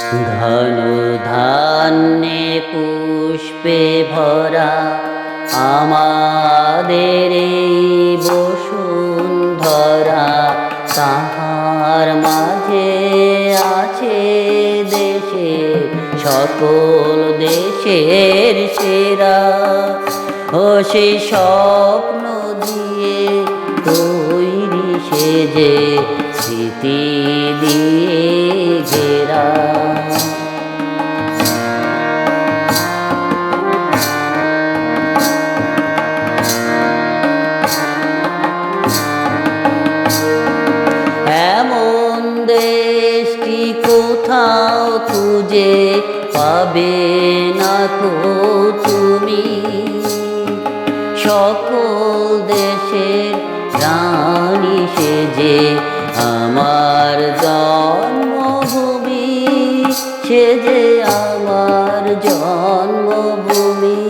ঘন ধান্যে পুষ্পে ভরা আমাদের বসুন্ধরা, তাহার মাঝে আছে দেশে, সকল দেশের সেরা। ও সেই স্বপ্ন দিয়ে তৈরি সেজে স্মৃতি দিয়ে দেশটি কোথাও খুঁজে পাবে না কো তুমি। সকল দেশের রানী সেজে আমার জন্মভূমি সেজে আমার জন্মভূমি।